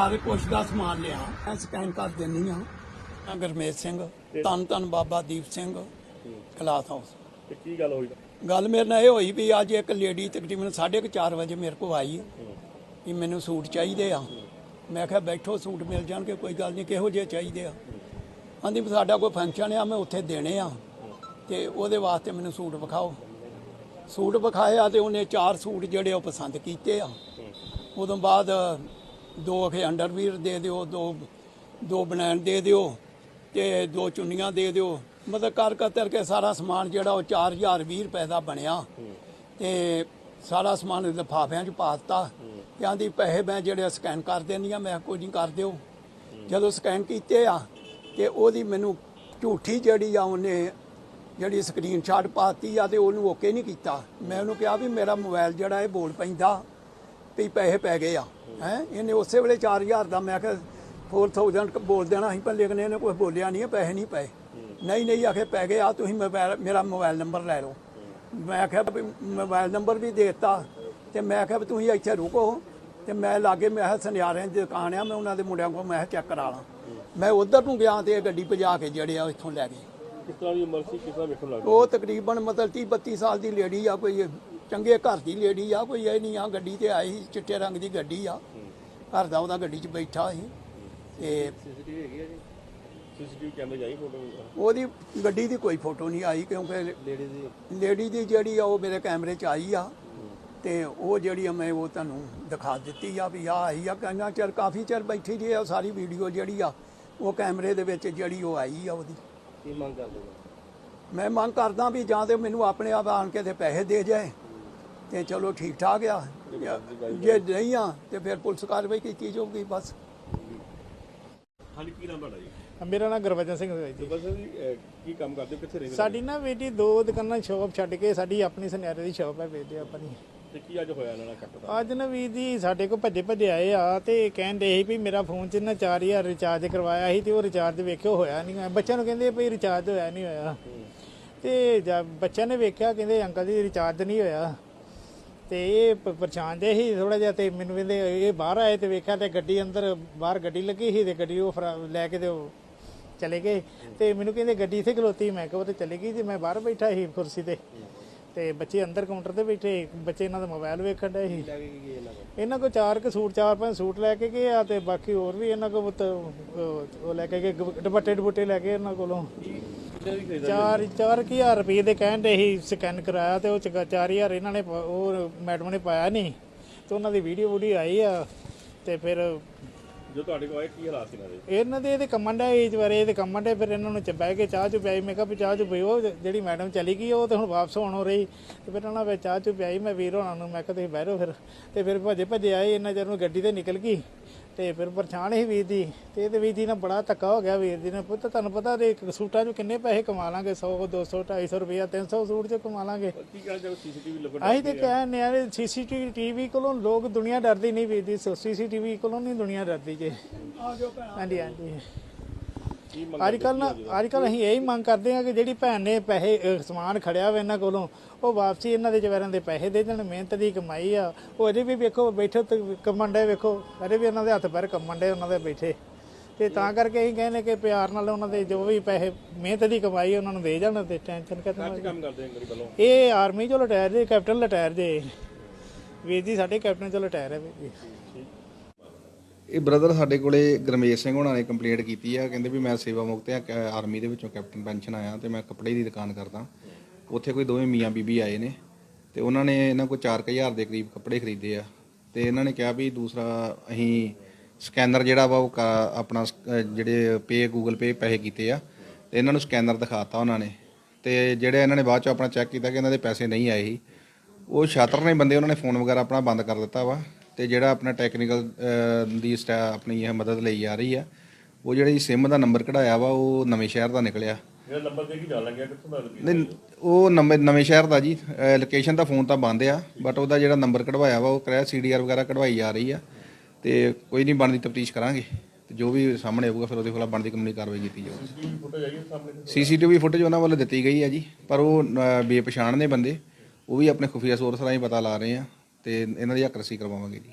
ਘਰ ਕੁਛ ਦਾ ਸਮਾਨ ਲਿਆ ਮੈਂ ਸਕੈਨ ਕਰ ਦਿੰਨੀ ਆ ਮੈਂ ਗੁਰਮੇਜ ਸਿੰਘ ਧੰਨ ਧੰਨ ਬਾਬਾ ਦੀਪ ਸਿੰਘ ਕਲਾਸ ਹਾਊਸ ਤੇ ਕੀ ਗੱਲ ਹੋਈ? ਗੱਲ ਮੇਰੇ ਨਾਲ ਇਹ ਹੋਈ ਵੀ ਅੱਜ ਇੱਕ ਲੇਡੀ ਤਕਰੀਬਨ 4:30 ਵਜੇ ਮੇਰੇ ਕੋਲ ਆਈ ਵੀ ਮੈਨੂੰ ਸੂਟ ਚਾਹੀਦੇ ਆ। ਮੈਂ ਕਿਹਾ ਬੈਠੋ ਸੂਟ ਮਿਲ ਜਾਣਗੇ ਕੋਈ ਗੱਲ ਨਹੀਂ ਕਿਹੋ ਜਿਹੇ ਚਾਹੀਦੇ ਆ? ਆਂਦੀ ਸਾਡਾ ਕੋਈ ਫੰਕਸ਼ਨ ਆ ਮੈਂ ਉੱਥੇ ਦੇਣੇ ਆ ਤੇ ਉਹਦੇ ਵਾਸਤੇ ਮੈਨੂੰ ਸੂਟ ਵਿਖਾਓ। ਸੂਟ ਵਿਖਾਇਆ ਤੇ ਉਹਨੇ ਚਾਰ ਸੂਟ ਜਿਹੜੇ ਉਹ ਪਸੰਦ ਕੀਤੇ ਆ। ਉਦੋਂ ਬਾਅਦ ਦੋ ਅਖੇ ਅੰਡਰਵੀਰ ਦੇ ਦਿਓ, ਦੋ ਦੋ ਬਨੈਣ ਦੇ ਦਿਓ ਤੇ ਦੋ ਚੁੰਨੀਆਂ ਦੇ ਦਿਓ। ਮਤਲਬ ਕਰ ਕਤਰ ਕੇ ਸਾਰਾ ਸਮਾਨ ਜਿਹੜਾ ਉਹ 4020 ਰੁਪਏ ਦਾ ਬਣਿਆ। ਤੇ ਸਾਰਾ ਸਮਾਨ ਲਿਫਾਫਿਆਂ 'ਚ ਪਾ ਦਿੱਤਾ। ਤੇ ਆਂਦੀ ਪੈਸੇ ਮੈਂ ਜਿਹੜੇ ਸਕੈਨ ਕਰ ਦੇਣੀ ਆ, ਮੈਂ ਕੋਈ ਨਹੀਂ ਕਰ ਦਿਓ। ਜਦੋਂ ਸਕੈਨ ਕੀਤੇ ਆ ਤੇ ਉਹਦੀ ਮੈਨੂੰ ਝੂਠੀ ਜਿਹੜੀ ਆ ਉਹਨੇ ਜਿਹੜੀ ਸਕਰੀਨਸ਼ਾਟ ਪਾਤੀ ਆ ਤੇ ਉਹਨੂੰ ਓਕੇ ਨਹੀਂ ਕੀਤਾ। ਮੈਂ ਉਹਨੂੰ ਕਿਹਾ ਵੀ ਮੇਰਾ ਮੋਬਾਈਲ ਜਿਹੜਾ ਇਹ ਬੋਲ ਪੈਂਦਾ ਵੀ ਪੈਸੇ ਪੈ ਗਏ ਆ। ਹੈ? ਇਹਨੇ ਉਸੇ ਵੇਲੇ 4000 ਦਾ ਮੈਂ ਕਿਹਾ 4000 ਬੋਲ ਦੇਣਾ ਸੀ ਪਰ ਲੇਕਿਨ ਇਹਨੇ ਕੁਝ ਬੋਲਿਆ ਨਹੀਂ ਪੈਸੇ ਨਹੀਂ ਪਏ। ਨਹੀਂ ਨਹੀਂ ਆਖੇ ਪੈ ਗਏ ਆ ਤੁਸੀਂ ਮੋਬਾਈਲ ਮੇਰਾ ਮੋਬਾਈਲ ਨੰਬਰ ਲੈ ਲਓ। ਮੈਂ ਕਿਹਾ ਵੀ ਮੋਬਾਈਲ ਨੰਬਰ ਵੀ ਦੇ ਦਿੱਤਾ ਤੇ ਮੈਂ ਕਿਹਾ ਵੀ ਤੁਸੀਂ ਇੱਥੇ ਰੁਕੋ। ਤੇ ਮੈਂ ਲਾਗੇ ਮੈਂ ਸੁਨਿਆਰਿਆਂ ਦੀ ਦੁਕਾਨ ਆ ਮੈਂ ਉਹਨਾਂ ਦੇ ਮੁੰਡਿਆਂ ਕੋਲ ਮੈਂ ਚੈੱਕ ਕਰਾ ਲਾਂ। ਮੈਂ ਉਧਰ ਨੂੰ ਗਿਆ ਤੇ ਇਹ ਗੱਡੀ ਭਜਾ ਕੇ ਜਿਹੜੇ ਆ ਇੱਥੋਂ ਲੈ ਗਏ। ਕਿਸ ਤਰ੍ਹਾਂ ਦੀ ਉਮਰ ਸੀ? ਕਿਸ ਤਰ੍ਹਾਂ ਵੇਖਣ ਲੱਗਦਾ ਉਹ ਤਕਰੀਬਨ ਮਤਲਬ 30 32 ਸਾਲ ਦੀ ਲੇਡੀ ਆ ਕੋਈ ਚੰਗੇ ਘਰ ਦੀ ਲੇਡੀ ਆ ਕੋਈ ਇਹ ਨਹੀਂ ਆ ਗੱਡੀ ਤੇ ਆਈ ਸੀ, ਚਿੱਟੇ ਰੰਗ ਦੀ ਗੱਡੀ ਆ। ਘਰ ਦਾ ਉਹਦਾ ਗੱਡੀ 'ਚ ਬੈਠਾ ਸੀ। ਤੇ ਸੀਸੀਟੀਵੀ ਹੈਗੀ ਆ ਜੀ? ਸੀਸੀਟੀਵੀ ਕੈਮਰੇ ਜਾਈ ਫੋਟੋ ਉਹਦੀ ਗੱਡੀ ਦੀ ਕੋਈ ਫੋਟੋ ਨਹੀਂ ਆਈ ਕਿਉਂਕਿ ਲੇਡੀ ਦੀ? ਲੇਡੀ ਦੀ ਜਿਹੜੀ ਆ ਉਹ ਮੇਰੇ ਕੈਮਰੇ 'ਚ ਆਈ ਆ। ਤੇ ਉਹ ਜਿਹੜੀ ਆ ਮੈਂ ਉਹ ਤੁਹਾਨੂੰ ਦਿਖਾ ਦਿੱਤੀ ਆ ਵੀ ਆ ਆਈ ਆ। ਕਿੰਨਾ ਚਿਰ ਕਾਫੀ ਚਿਰ ਬੈਠੀ ਰਹੀ ਆ ਉਹ ਸਾਰੀ ਵੀਡੀਓ ਜਿਹੜੀ ਆ ਉਹ ਕੈਮਰੇ ਦੇ ਵਿੱਚ ਜਿਹੜੀ ਉਹ ਆਈ ਆ ਉਹਦੀ। ਕੀ ਮੰਗ ਕਰਦੇ ਹੋ? ਮੈਂ ਮੰਗ ਕਰਦਾ ਵੀ ਜਾਂ ਤੇ ਮੈਨੂੰ ਆਪਣੇ ਆਪ ਆਣ ਕੇ ਤੇ ਪੈਸੇ ਦੇ ਜਾਏ। ਤੇ ਚਲੋ ਠੀਕ ਠਾਕ ਆ। ਜੇ ਨਹੀਂ ਆ ਤੇ ਫਿਰ ਪੁਲਿਸ ਕਾਰਵਾਈ ਕੀਤੀ ਜਾਊਗੀ ਬਸ। ਹਾਂਜੀ ਕੀ ਨਾਮ ਤੁਹਾਡਾ ਜੀ? ਮੇਰਾ ਨਾਮ ਗੁਰਬਚਨ ਸਿੰਘ ਹੈ ਜੀ। ਬਸ ਜੀ ਕੀ ਕੰਮ ਕਰਦੇ ਹੋ? ਕਿੱਥੇ ਰਹਿੰਦੇ? ਸਾਡੀ ਨਾ ਬੇਟੀ ਦੋ ਦੁਕਾਨਾਂ ਸ਼ਾਪ ਛੱਡ ਕੇ ਸਾਡੀ ਆਪਣੀ ਸੁਨਿਆਰੇ ਦੀ ਸ਼ਾਪ ਹੈ ਵੇਚਦੇ ਆਪਣੀ। ਤੇ ਕੀ ਅੱਜ ਹੋਇਆ ਇਹਨਾਂ ਨਾਲ ਕੱਟ ਦਾ ਅੱਜ ਨਾ ਵੀਰ ਜੀ ਸਾਡੇ ਕੋਲ ਭੱਜੇ ਭੱਜੇ ਆਏ ਆ ਤੇ ਕਹਿੰਦੇ ਸੀ ਵੀ ਮੇਰਾ ਫੋਨ 'ਚ ਨਾ 4000 ਰਿਚਾਰਜ ਕਰਵਾਇਆ ਸੀ ਤੇ ਉਹ ਰਿਚਾਰਜ ਵੇਖਿਓ ਹੋਇਆ ਨਹੀਂ ਬੱਚਿਆਂ ਨੂੰ ਕਹਿੰਦੇ ਵੀ ਰਿਚਾਰਜ ਹੋਇਆ ਨਹੀਂ ਹੋਇਆ। ਤੇ ਜਦ ਬੱਚਿਆਂ ਨੇ ਵੇਖਿਆ ਕਹਿੰਦੇ ਅੰਕਲ ਜੀ ਰਿਚਾਰਜ ਨਹੀਂ ਹੋਇਆ। ਤੇ ਇਹ ਪ- ਪਰੇਸ਼ਾਨ ਜੇ ਸੀ ਥੋੜਾ ਜਿਹਾ ਤੇ ਮੈਨੂੰ ਕਹਿੰਦੇ ਇਹ ਬਾਹਰ ਆਏ ਤੇ ਵੇਖਿਆ ਤੇ ਗੱਡੀ ਅੰਦਰ ਬਾਹਰ ਗੱਡੀ ਲੱਗੀ ਸੀ ਤੇ ਗੱਡੀ ਉਹ ਫਰਾ- ਲੈ ਕੇ ਤੇ ਉਹ ਚਲੇ ਗਏ। ਤੇ ਮੈਨੂੰ ਕਹਿੰਦੇ ਗੱਡੀ ਇੱਥੇ ਖਲੋਤੀ ਮੈਂ ਕਿਹਾ ਉਹ ਤੇ ਚਲੇ ਗਈ ਤੇ ਮੈਂ ਬਾਹਰ ਬੈਠਾ ਸੀ ਕੁਰਸੀ ਤੇ। ਤੇ ਬੱਚੇ ਅੰਦਰ ਕਾਊਂਟਰ ਤੇ ਬੈਠੇ ਬੱਚੇ ਇਹਨਾਂ ਦਾ ਮੋਬਾਈਲ ਵੇਖਣ ਡਏ ਸੀ। ਇਹਨਾਂ ਕੋ ਚਾਰ ਕੁ ਸੂਟ ਚਾਰ ਪੰਜ ਸੂਟ ਲੈ ਕੇ ਗਏ ਆ ਤੇ ਬਾਕੀ ਹੋਰ ਵੀ ਇਹਨਾਂ ਕੋ ਉਹ ਲੈ ਕੇ ਗਏ ਦੁਪੱਟੇ ਦੁਪੱਟੇ ਲੈ ਕੇ ਇਹਨਾਂ ਕੋਲੋਂ। ਚਾਰ ਚਾਰ ਕੁ ਹਜ਼ਾਰ ਰੁਪਏ ਦੇ ਕਹਿਣ ਦੇ ਸੀ ਸਕੈਨ ਕਰਾਇਆ ਤੇ ਉਹ 'ਚ 4000 ਇਹਨਾਂ ਨੇ ਪਾ- ਉਹ ਮੈਡਮ ਨੇ ਪਾਇਆ ਨਹੀਂ ਤੇ ਉਹਨਾਂ ਦੀ ਵੀਡੀਓ ਵੀਡੀਓ ਆਈ ਆ ਤੇ ਫਿਰ ਜੋ ਤੁਹਾਡੇ ਕੋਲ ਆਏ ਕੀ ਹਾਲਾਤ ਸੀ ਇਹਨਾਂ ਦੇ? ਇਹਨਾਂ ਦੇ ਇਹਦੇ ਕੰਮਣ ਦਾ ਏਜ ਬਾਰੇ ਇਹਦੇ ਕੰਮਣ ਦੇ ਫਿਰ ਇਹਨਾਂ ਨੂੰ ਚ ਬਹਿ ਕੇ ਚਾਹ ਚੁ ਪਿਆਈ। ਮੈਂ ਕਿਹਾ ਵੀ ਚਾਹ ਚੁ ਪੀਓ ਜਿਹੜੀ ਮੈਡਮ ਚਲੀ ਗਈ ਉਹ ਤੇ ਹੁਣ ਵਾਪਸ ਹੋਣ ਹੋ ਰਹੀ। ਤੇ ਫਿਰ ਉਹਨਾਂ ਵਿੱਚ ਚਾਹ ਚੁ ਪਿਆਈ ਮੈਂ ਵੀਰ ਹੋਣਾ ਨੂੰ ਮੈਂ ਕਿਹਾ ਤੁਸੀਂ ਬਹਿ ਰਹੋ ਫਿਰ। ਤੇ ਫਿਰ ਭੱਜੇ ਭੱਜੇ ਆਏ ਇਹਨਾਂ ਚਿਰ ਨੂੰ ਗੱਡੀ ਤੇ ਨਿਕਲ ਗਈ। ਤੇ ਫਿਰ ਪਰੇਸ਼ਾਨ ਸੀ ਵੀਰ ਦੀ ਤੇ ਇਹਦੇ ਵੀਰ ਦੀ ਨਾਲ ਬੜਾ ਧੱਕਾ ਹੋ ਗਿਆ ਵੀਰ ਦੀ ਨੇ ਪੁੱਤ ਤੁਹਾਨੂੰ ਪਤਾ ਦੇ ਇੱਕ ਸੂਟਾਂ 'ਚ ਕਿੰਨੇ ਪੈਸੇ ਕਮਾ ਲਾਂਗੇ 100 200 250 ਰੁਪਇਆ 300 ਸੂਟ 'ਚ ਕਮਾ ਲਾਂਗੇ। ਕੀ ਕਹਿਣਾ ਚਾਹੋ ਸੀਸੀਟੀਵੀ ਲੱਗਣ ਅਸੀਂ ਤੇ ਕਹਿੰਦੇ ਆ? ਸੀਸੀਟੀਵੀ ਟੀਵੀ ਕੋਲੋਂ ਲੋਕ ਦੁਨੀਆ ਡਰਦੀ ਨਹੀਂ ਵੀਰ ਦੀ ਸੀਸੀਟੀਵੀ ਕੋਲੋਂ ਨਹੀਂ ਦੁਨੀਆ ਡਰਦੀ ਜੇ। ਹਾਂਜੀ ਹਾਂਜੀ। ਅੱਜ ਕੱਲ ਨਾ ਅੱਜ ਕੱਲ ਅਸੀਂ ਇਹੀ ਮੰਗ ਕਰਦੇ ਹਾਂ ਕਿ ਜਿਹੜੀ ਭੈਣ ਨੇ ਪੈਸੇ ਅਹ, ਸਮਾਨ ਖੜਿਆ ਵਾ ਇਹਨਾਂ ਕੋਲੋਂ ਉਹ ਵਾਪਸੀ ਇਹਨਾਂ ਦੇ ਜਵਾਰਾਂ ਦੇ ਪੈਸੇ ਦੇ ਦੇਣ ਮਿਹਨਤ ਦੀ ਕਮਾਈ ਆ। ਉਹ ਅਜੇ ਵੀ ਵੇਖੋ ਬੈਠੇ ਤੇ ਕੰਮਣ ਡੇ ਵੇਖੋ ਅਜੇ ਵੀ ਉਹਨਾਂ ਦੇ ਹੱਥ ਪੈਰ ਕੰਮਣ ਡੇ ਉਹਨਾਂ ਦੇ ਬੈਠੇ। ਤੇ ਤਾਂ ਕਰਕੇ ਅਸੀਂ ਕਹਿੰਦੇ ਕਿ ਪਿਆਰ ਨਾਲ ਉਹਨਾਂ ਦੇ ਜੋ ਵੀ ਪੈਸੇ ਮਿਹਨਤ ਦੀ ਕਮਾਈ ਉਹਨਾਂ ਨੂੰ ਦੇ ਜਾਣ ਤੇ ਟੈਨਸ਼ਨ ਕਰਨਾ ਕੀ ਕੰਮ ਕਰਦੇ ਅੰਗਰੀ ਵੱਲੋਂ? ਇਹ ਆਰਮੀ ਚੋਂ ਰਿਟਾਇਰ ਜੇ ਕੈਪਟਨ ਰਿਟਾਇਰ ਜੇ। ਵੀਰ ਜੀ ਸਾਡੇ ਕੈਪਟਨ ਚੋਂ ਰਿਟਾਇਰ ਹੈ ਵੀਰ ਜੀ। ਇਹ ਬ੍ਰਦਰ ਸਾਡੇ ਕੋਲੇ ਗਰਮੇਸ਼ ਸਿੰਘ ਹੋਣਾ ਨੇ ਕੰਪਲੇਂਟ ਕੀਤੀ ਆ, ਕਹਿੰਦੇ ਵੀ ਮੈਂ ਸੇਵਾ ਮੁਕਤ ਆ, ਕ- ਆਰਮੀ ਦੇ ਵਿੱਚੋਂ ਕੈਪਟਨ ਪੈਨਸ਼ਨ ਆਇਆ ਤੇ ਮੈਂ ਕੱਪੜੇ ਦੀ ਦੁਕਾਨ ਕਰਦਾ। ਉੱਥੇ ਕੋਈ ਦੋਵੇਂ ਮੀਆਂ ਬੀਬੀ ਆਏ ਨੇ ਤੇ ਉਹਨਾਂ ਨੇ ਇਹਨਾਂ ਕੋਲ 4000 ਦੇ ਕਰੀਬ ਕੱਪੜੇ ਖਰੀਦੇ ਆ ਤੇ ਇਹਨਾਂ ਨੇ ਕਿਹਾ ਵੀ ਦੂਸਰਾ ਅਸੀਂ ਸਕੈਨਰ ਜਿਹੜਾ ਵਾ ਉਹ ਕਾ- ਆਪਣਾ ਸਕ ਅਹ ਜਿਹੜੇ ਪੇ ਗੂਗਲ ਪੇ ਪੈਸੇ ਕੀਤੇ ਆ ਤੇ ਇਹਨਾਂ ਨੂੰ ਸਕੈਨਰ ਦਿਖਾਤਾ ਉਹਨਾਂ ਨੇ ਤੇ ਜਿਹੜੇ ਇਹਨਾਂ ਨੇ ਬਾਅਦ ਚ ਆਪਣਾ ਚੈੱਕ ਕੀਤਾ ਕਿ ਇਹਨਾਂ ਦੇ ਪੈਸੇ ਨਹੀਂ ਆਏ ਸੀ, ਉਹ ਛਾਤਰ ਨੇ ਬੰਦੇ ਉਹਨਾਂ ਨੇ ਫੋਨ ਵਗੈਰਾ ਆਪਣਾ ਬੰਦ ਕਰ ਦਿੱਤਾ ਵਾ। ਤੇ ਜਿਹੜਾ ਆਪਣਾ ਟੈਕਨੀਕਲ ਦੀ ਸਟਾ ਆਪਣੀ ਇਹ ਮਦਦ ਲਈ ਜਾ ਰਹੀ ਆ ਉਹ ਜਿਹੜੀ ਸਿਮ ਦਾ ਨੰਬਰ ਕਢਾਇਆ ਵਾ ਉਹ ਨਵੇਂ ਸ਼ਹਿਰ ਦਾ ਨਿਕਲਿਆ। ਜਿਹੜਾ ਨੰਬਰ ਦੇ ਕੇ ਜਾਣ ਲੱਗਿਆ ਕਿੱਥੋਂ ਦਾ ਲੱਗੀ ਨਹੀਂ ਉਹ ਨਵੇਂ ਨਵੇਂ ਸ਼ਹਿਰ ਦਾ ਜੀ। ਲੋਕੇਸ਼ਨ ਦਾ ਫੋਨ ਤਾਂ ਬੰਦ ਆ ਬਟ ਉਹਦਾ ਜਿਹੜਾ ਨੰਬਰ ਕਢਵਾਇਆ ਵਾ ਉਹ ਕਰਿਆ ਸੀਡੀਆਰ ਵਗੈਰਾ ਕਢਵਾਈ ਜਾ ਰਹੀ ਆ। ਤੇ ਕੋਈ ਨਹੀਂ ਬਣਦੀ ਤਫਤੀਸ਼ ਕਰਾਂਗੇ। ਤੇ ਜੋ ਵੀ ਸਾਹਮਣੇ ਆਊਗਾ ਫਿਰ ਉਹਦੇ ਖਿਲਾਫ ਬਣਦੀ ਕਾਨੂੰਨੀ ਕਾਰਵਾਈ ਕੀਤੀ ਜਾਊਗੀ। ਸੀਸੀਟੀਵੀ ਫੁਟੇਜ ਉਹਨਾਂ ਵੱਲੋਂ ਦਿੱਤੀ ਗਈ ਹੈ ਜੀ ਪਰ ਉਹ ਬੇਪਛਾਣ ਨੇ ਬੰਦੇ। ਉਹ ਵੀ ਆਪਣੇ ਖੁਫੀਆ ਸੋਰਸ ਰਾਹੀਂ ਪਤਾ ਲਾ ਰਹੇ ਆ। ਤੇ ਇਹਨਾਂ ਦੀ ਹੱਕਰਸੀ ਕਰਵਾਵਾਂਗੇ ਜੀ